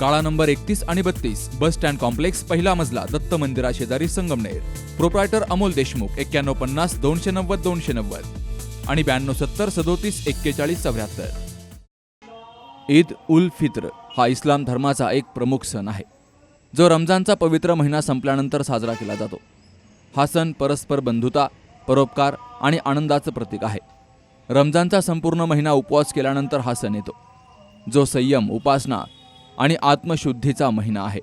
काळा नंबर एकतीस आणि बत्तीस बस स्टँड कॉम्प्लेक्स पहिला मजला दत्त मंदिरा शेजारी संगमनेर. प्रोप्रायटर अमोल देशमुख एक्क्याण्णव पन्नास दोनशे नव्वद दोनशे नव्वद. आणि ब्याण्णव सत्तर सदोतीस एक्केचाळीस चौऱ्याहत्तर. ईद उल फित्र हा इस्लाम धर्माचा एक प्रमुख सण आहे. जो रमजानचा पवित्र महिना संपल्यानंतर साजरा केला जातो. हा सण परस्पर बंधुता परोपकार आणि आनंदाचं प्रतीक आहे. रमजानचा संपूर्ण महिना उपवास केल्यानंतर हा सण येतो. जो संयम उपासना आणि आत्मशुद्धीचा महिना आहे.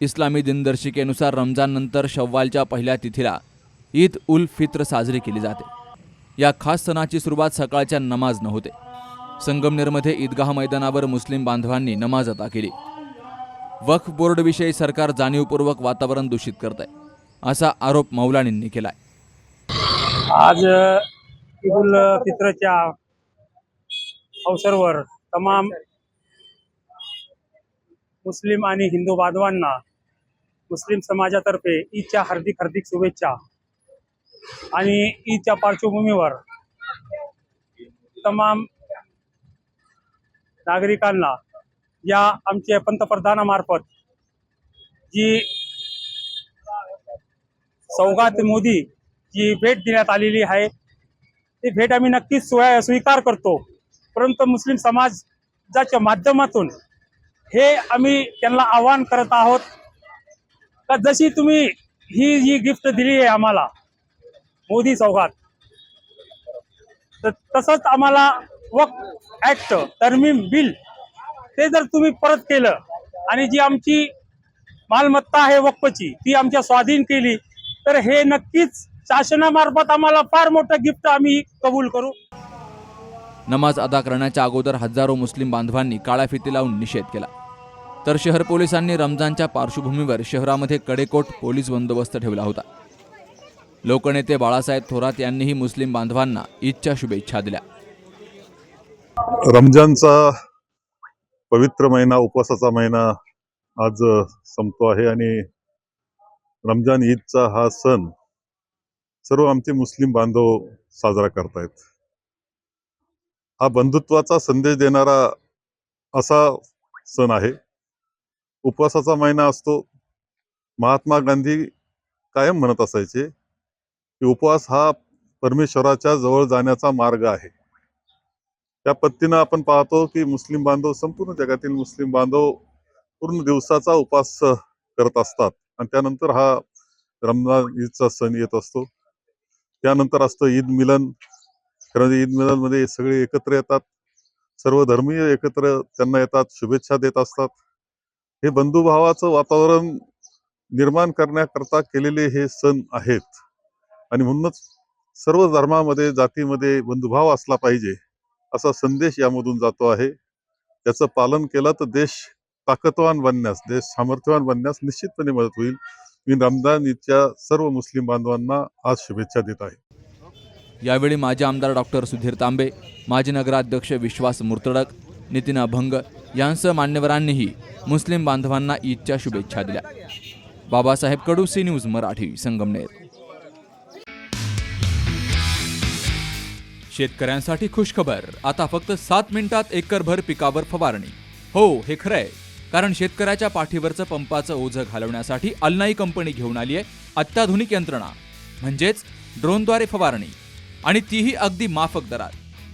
इस्लामी दिनदर्शिकेनुसार रमजाननंतर शव्वालच्या पहिल्या तिथीला ईद उल फित्र साजरी केली जाते. या खास सणाची सुरुवात सकाळच्या नमाजनं होते. संगमनेरमध्ये ईदगाह मैदानावर मुस्लिम बांधवांनी नमाज अदा केली. वक्फ बोर्डविषयी सरकार जाणीवपूर्वक वातावरण दूषित करत आहे असा आरोप मौलानींनी केला आज ईद उल फित्रच्या अवसरवर तमाम मुस्लिम आणि हिंदू बांधवांना मुस्लिम समाजातर्फे ईदच्या हार्दिक हार्दिक शुभेच्छा. आणि ईदच्या पार्श्वभूमीवर तमाम नागरिकांना या आमच्या पंतप्रधानामार्फत जी सौगात मोदी जी भेट देण्यात आलेली आहे ती भेट आम्ही नक्कीच स्वीकार करतो. परंतु मुस्लिम समाजाच्या माध्यमातून हे आम्ही त्यांना आवाहन करत आहोत का जशी तुम्ही ही जी गिफ्ट दिली आहे आम्हाला मोदी सौगात तर तसंच आम्हाला वक ऍक्ट तरमीम बिल ते जर तुम्ही परत केलं आणि जी आमची मालमत्ता आहे वक्फची ती आमच्या स्वाधीन केली तर हे नक्कीच शासनामार्फत आम्हाला फार मोठं गिफ्ट आम्ही कबूल करू. नमाज अदा करण्याच्या अगोदर हजारो मुस्लिम बांधवांनी काळ्या फिती लावून निषेध केला. तर शहर पोलिसांनी रमजानच्या पार्श्वभूमीवर शहरामध्ये कडेकोट पोलीस बंदोबस्त ठेवला होता. लोकनेते बाळासाहेब थोरात यांनीही मुस्लिम बांधवांना ईदच्या शुभेच्छा दिल्या. रमजानचा पवित्र महिना उपवासाचा महिना आज संपतो आहे आणि रमजान ईदचा हा सण सर्व आमचे मुस्लिम बांधव साजरा करतायत. हा बंधुत्वाचा संदेश देणारा असा सण आहे. उपवासाचा महिना असतो. महात्मा गांधी कायम म्हणत असायचे की उपवास हा परमेश्वराच्या जवळ जाण्याचा मार्ग आहे. त्या पद्धतीनं आपण पाहतो की मुस्लिम बांधव संपूर्ण जगातील मुस्लिम बांधव पूर्ण दिवसाचा उपवास करत असतात. आणि त्यानंतर हा रमजान ईदचा सण येत असतो. त्यानंतर असतं ईद मिलन. कारण ईद मिलनमध्ये सगळे एकत्र येतात. सर्व धर्मीय एकत्र त्यांना येतात शुभेच्छा देत असतात. हे बंधुभावाचं वातावरण निर्माण करण्याकरता केलेले हे सण आहेत. आणि म्हणूनच सर्व धर्मामध्ये जातीमध्ये बंधुभाव असला पाहिजे असा संदेश यामधून जातो आहे. त्याचं पालन केलं तर देश ताकदवान बनण्यास देश सामर्थ्यवान बनण्यास निश्चितपणे मदत होईल. मी रमजान ईदच्या सर्व मुस्लिम बांधवांना आज शुभेच्छा देत आहे. यावेळी माजी आमदार डॉक्टर सुधीर तांबे माजी नगराध्यक्ष विश्वास मुर्तडक नितीन अभंग यांसह मान्यवरांनीही मुस्लिम बांधवांना ईदच्या शुभेच्छा दिल्या. Babasaheb Kadu C news Marathi Sangamner. शेतकऱ्यांसाठी खुशखबर. आता फक्त सात मिनिटात एकरभर पिकावर फवारणी. हो हे खरं आहे कारण शेतकऱ्याच्या पाठीवरचं पंपाचं ओझं घालवण्यासाठी अल्नाई कंपनी घेऊन आली आहे अत्याधुनिक यंत्रणा. म्हणजेच ड्रोनद्वारे फवारणी. आणि तीही अगदी माफक दरात.